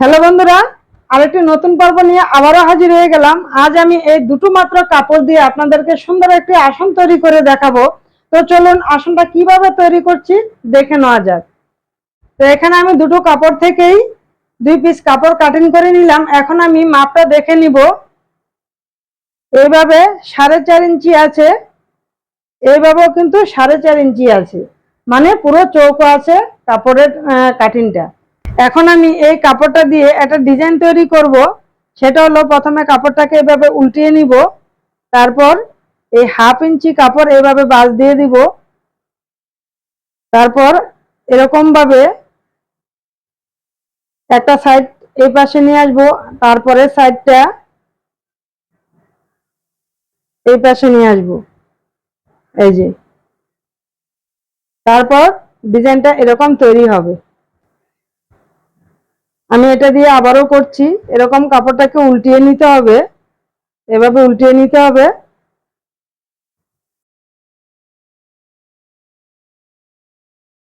Hello বন্ধুরা, আরেকটি নতুন পর্ব নিয়ে আবারও হাজির হয়ে গেলাম। আজ আমি এই দুটো মাত্র কাপড় দিয়ে আপনাদেরকে সুন্দর একটি আসন তৈরি করে দেখাবো। তো চলুন আসনটা কীভাবে তৈরি করছি দেখে নেওয়া যাক। তো এখানে আমি দুটো কাপড় থেকেই দুই পিস কাপড় কাটিং করে নিলাম। এখন আমি মাপটা দেখে নিব। এইভাবে সাড়ে চার ইঞ্চি আছে। এইভাবেও কিন্তু সাড়ে চার ইঞ্চি আছে। মানে পুরো চৌকো আছে কাপড়ের কাটিংটা এখন আমি এই কাপড়টা দিয়ে একটা ডিজাইন তৈরি করব। সেটা হলো প্রথমে কাপড়টাকে এভাবে উল্টিয়ে নিব। তারপর এই হাফ ইঞ্চি কাপড় এভাবে বাজ দিয়ে দিব। তারপর এরকম ভাবে একটা সাইড এই পাশে নিয়ে আসব। তারপরে সাইডটা এই পাশে নিয়ে আসব। এই যে। তারপর ডিজাইনটা এরকম তৈরি হবে। আমি এটা দিয়ে আবারও করছি। এরকম কাপড়টাকে উল্টিয়ে নিতে হবে। এভাবে উল্টিয়ে নিতে হবে।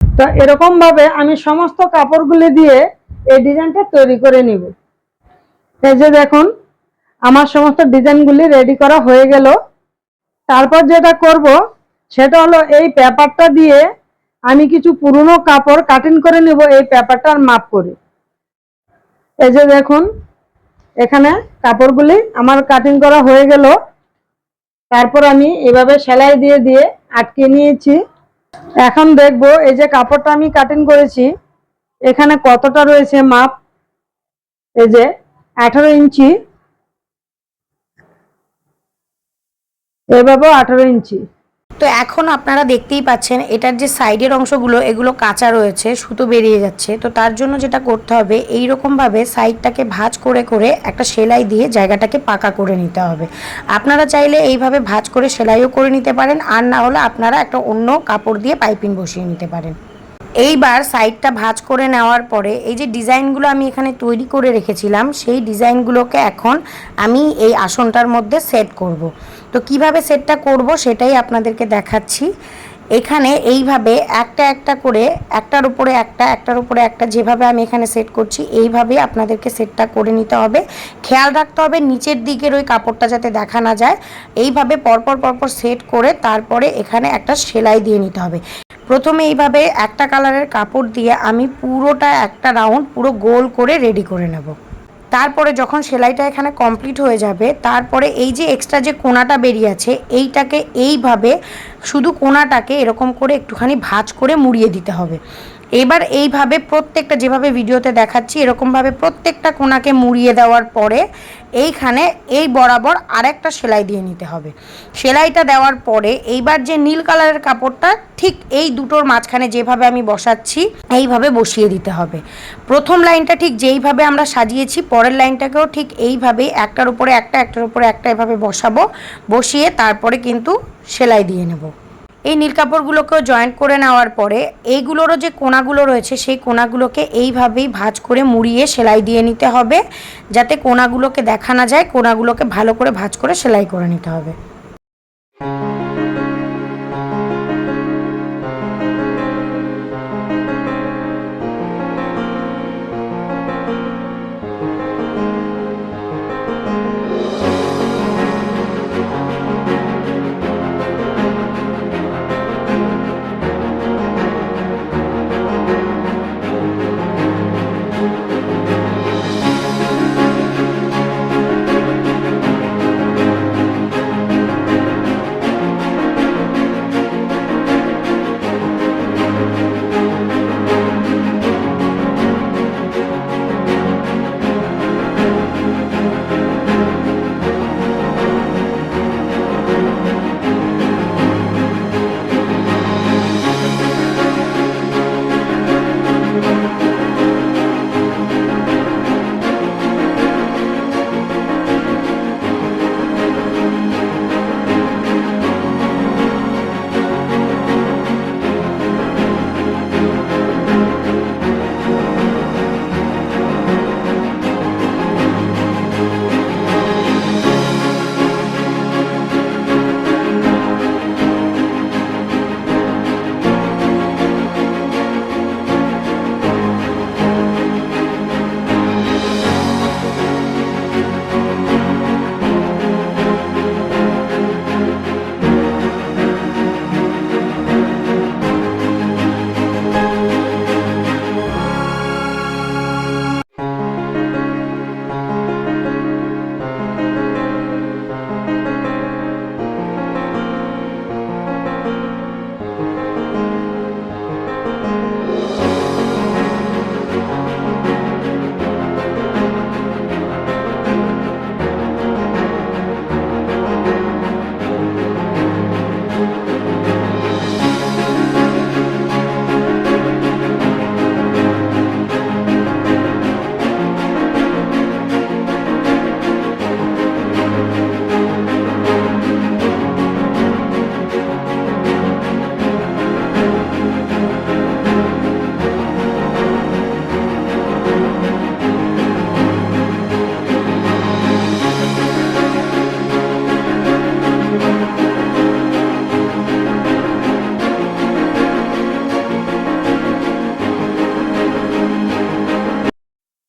তো এরকম ভাবে আমি সমস্ত কাপড়গুলি দিয়ে এই ডিজাইনটা তৈরি করে নিব। এই যে দেখুন, আমার সমস্ত ডিজাইনগুলি রেডি করা হয়ে গেল। তারপর যেটা করব, সেটা হলো এই পেপারটা দিয়ে আমি কিছু পুরনো কাপড় কাটিং করে নিব, এই পেপারটার মাপ করে। এই যে দেখুন, এখানে কাপড়গুলি আমার কাটিং করা হয়ে গেল। তারপর আমি এভাবে সেলাই দিয়ে দিয়ে আটকে নিয়েছি। এখন দেখব এই যে কাপড়টা আমি কাটিং করেছি, এখানে কতটা রয়েছে মাপ? এই যে আঠারো ইঞ্চি। এভাবেও আঠারো ইঞ্চি। তো এখন আপনারা দেখতেই পাচ্ছেন, এটার যে সাইডের অংশগুলো, এগুলো কাঁচা রয়েছে, সুতো বেরিয়ে যাচ্ছে। তো তার জন্য যেটা করতে হবে এই ভাবে সাইডটাকে ভাঁজ করে করে একটা সেলাই দিয়ে জায়গাটাকে পাকা করে নিতে হবে। আপনারা চাইলে এইভাবে ভাঁজ করে সেলাইও করে নিতে পারেন, আর না হলে আপনারা একটা অন্য কাপড় দিয়ে পাইপিং বসিয়ে নিতে পারেন। এইবার সাইডটা ভাঁজ করে নেওয়ার পরে এই যে ডিজাইনগুলো আমি এখানে তৈরি করে রেখেছিলাম, সেই ডিজাইনগুলোকে এখন আমি এই আসনটার মধ্যে সেট করব। তো কীভাবে সেটটা করব সেটাই আপনাদেরকে দেখাচ্ছি। এখানে এইভাবে একটা একটা করে, একটার উপরে একটা, একটার উপরে একটা যেভাবে আমি এখানে সেট করছি, এইভাবে আপনাদেরকে সেটটা করে নিতে হবে। খেয়াল রাখতে হবে নিচের দিকের ওই কাপড়টা যাতে দেখা না যায়। এইভাবে পরপর পরপর সেট করে তারপরে এখানে একটা সেলাই দিয়ে নিতে হবে। প্রথমে এইভাবে একটা কালারের কাপড় দিয়ে আমি পুরোটা একটা রাউন্ড পুরো গোল করে রেডি করে নেব। তারপরে যখন সেলাইটা এখানে কমপ্লিট হয়ে যাবে, তারপরে এই যে এক্সট্রা যে কোনাটা বেরিয়ে আছে, এইটাকে এইভাবে শুধু কোনাটাকে এরকম করে একটুখানি ভাঁজ করে মুড়িয়ে দিতে হবে। এবার এইভাবে প্রত্যেকটা যেভাবে ভিডিওতে দেখাচ্ছি, এরকমভাবে প্রত্যেকটা কোনাকে মুড়িয়ে দেওয়ার পরে এইখানে এই বরাবর আরেকটা সেলাই দিয়ে নিতে হবে। সেলাইটা দেওয়ার পরে এইবার যে নীল কালারের কাপড়টা, ঠিক এই দুটোর মাঝখানে যেভাবে আমি বসাচ্ছি, এইভাবে বসিয়ে দিতে হবে। প্রথম লাইনটা ঠিক যেইভাবে আমরা সাজিয়েছি, পরের লাইনটাকেও ঠিক এইভাবেই একটার উপরে একটা, একটার উপরে একটা এভাবে বসাবো, বসিয়ে তারপরে কিন্তু সেলাই দিয়ে নেব। এই নীল কাপড়গুলোকেও জয়েন্ট করে নেওয়ার পরে এইগুলোরও যে কোনাগুলো রয়েছে, সেই কোনাগুলোকে এইভাবেই ভাজ করে মুড়িয়ে সেলাই দিয়ে নিতে হবে। যাতে কোনাগুলোকে দেখা না যায়, কোনাগুলোকে ভালো করে ভাজ করে সেলাই করে নিতে হবে।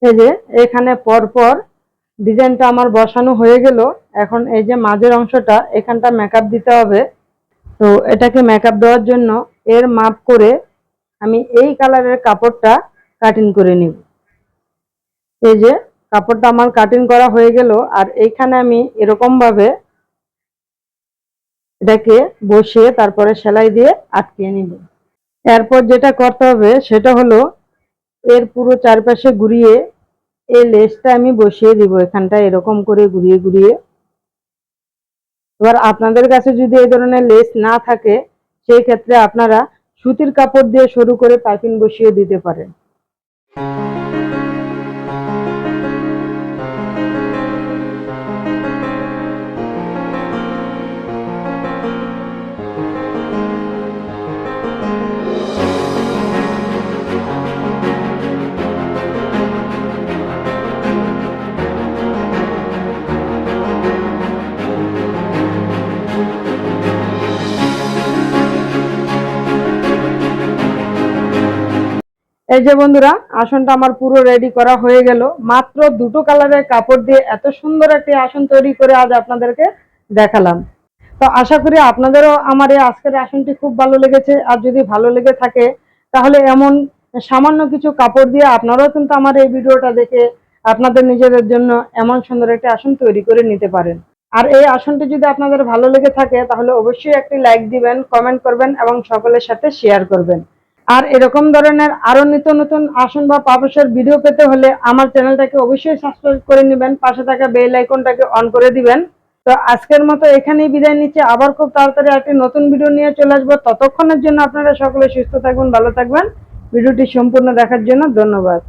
এই যে এখানে পরপর ডিজাইনটা আমার বসানো হয়ে গেল। এখন এই যে মাঝের অংশটা, এখানটা মেকআপ দিতে হবে। তো এটাকে মেকআপ দেওয়ার জন্য এর মাপ করে আমি এই কালারের কাপড়টা কাটিং করে নিব। এই যে কাপড়টা আমার কাটিং করা হয়ে গেল আর এইখানে আমি এরকম ভাবে এটাকে বসিয়ে তারপরে সেলাই দিয়ে আটকিয়ে নিব। এরপর যেটা করতে হবে সেটা হলো এর পুরো চারপাশে ঘুরিয়ে এই লেসটা আমি বসিয়ে দিব, এখানটা এরকম করে ঘুরিয়ে ঘুরিয়ে। এবার আপনাদের কাছে যদি এই ধরনের লেস না থাকে, সেই ক্ষেত্রে আপনারা সুতির কাপড় দিয়ে শুরু করে পাইপিং বসিয়ে দিতে পারেন। এই যে বন্ধুরা, আসনটা আমার পুরো রেডি করা হয়ে গেল। মাত্র দুটো কালারের কাপড় দিয়ে এত সুন্দর একটি আসন তৈরি করে আজ আপনাদেরকে দেখালাম। তো আশা করি আপনাদেরও আমার এই আজকের আসনটি খুব ভালো লেগেছে। আর যদি ভালো লেগে থাকে, তাহলে এমন সামান্য কিছু কাপড় দিয়ে আপনারাও কিন্তু আমার এই ভিডিওটা দেখে আপনাদের নিজেদের জন্য এমন সুন্দর একটি আসন তৈরি করে নিতে পারেন। আর এই আসনটি যদি আপনাদের ভালো লেগে থাকে, তাহলে অবশ্যই একটি লাইক দিবেন কমেন্ট করবেন এবং সকলের সাথে শেয়ার করবেন। আর এরকম ধরনের আরও নিত্য নতুন আসন বা পাপসের ভিডিও পেতে হলে আমার চ্যানেলটাকে অবশ্যই সাবস্ক্রাইব করে নেবেন, পাশে থাকা বেল আইকনটাকে অন করে দিবেন। তো আজকের মতো এখানেই বিদায় নিচ্ছে। আবার খুব তাড়াতাড়ি একটি নতুন ভিডিও নিয়ে চলে আসব। ততক্ষণের জন্য আপনারা সকলে সুস্থ থাকবেন, ভালো থাকবেন। ভিডিওটি সম্পূর্ণ দেখার জন্য ধন্যবাদ।